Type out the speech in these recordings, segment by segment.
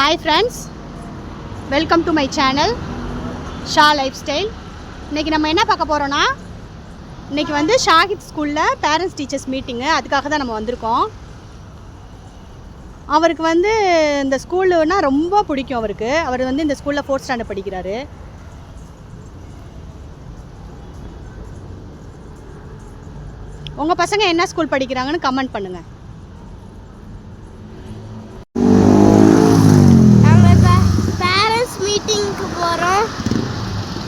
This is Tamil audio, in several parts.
Hi friends welcome to my channel Sha lifestyle இன்றைக்கி நம்ம என்ன பார்க்க போகிறோன்னா இன்றைக்கி வந்து ஷாஹித் ஸ்கூலில் பேரண்ட்ஸ் டீச்சர்ஸ் மீட்டிங்கு அதுக்காக தான் நம்ம வந்திருக்கோம். அவருக்கு வந்து இந்த ஸ்கூலுன்னா ரொம்ப பிடிக்கும் அவருக்கு. அவர் வந்து இந்த ஸ்கூலில் ஃபோர்த் ஸ்டாண்டர்ட் படிக்கிறாரு. உங்கள் பசங்க என்ன ஸ்கூல் படிக்கிறாங்கன்னு கமெண்ட் பண்ணுங்கள் நாங்கள் இப்போ பேரண்ட்ஸ் மீட்டிங்க்கு போகிறோம் வாங்க போவோம் ஹாய் ஃப்ரெண்ட்ஸ் இதான் என்னோட ஸ்கூலு நான் இதில் தான் போகிறேன் இதான் எனக்கு பிடிச்ச ஸ்கூல் இதான் எனக்கு பிளே ஏரியா அப்புறம்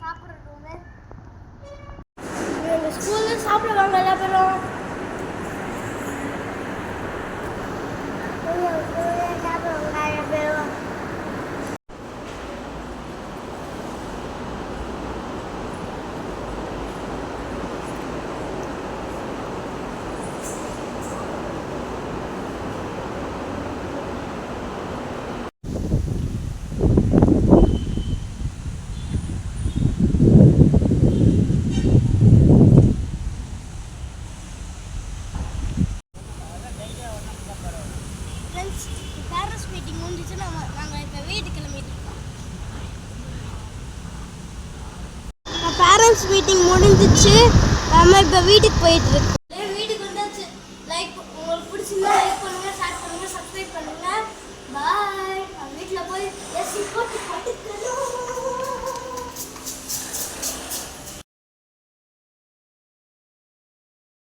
சாப்பிட்ற ரூமு எங்கள் ஸ்கூலில் சாப்பிடுவாங்க எல்லா பேரும். பேரண்ட்ஸ் மீட்டிங் முடிஞ்சிச்சு நம்ம நாங்கள் இப்போ வீட்டு கிளம்பிட்டு இருக்கோம். பேரண்ட்ஸ் மீட்டிங் முடிஞ்சிச்சு. நம்ம இப்போ வீட்டுக்கு போயிட்டு இருக்கோம். வீட்டுக்கு லைக் உங்களுக்கு பிடிச்சிருந்தா லைக் பண்ணுங்க ஷேர் பண்ணுங்க சப்ஸ்கிரைப் பண்ணுங்க. பாய் வீட்டில் போய் போட்டு போட்டு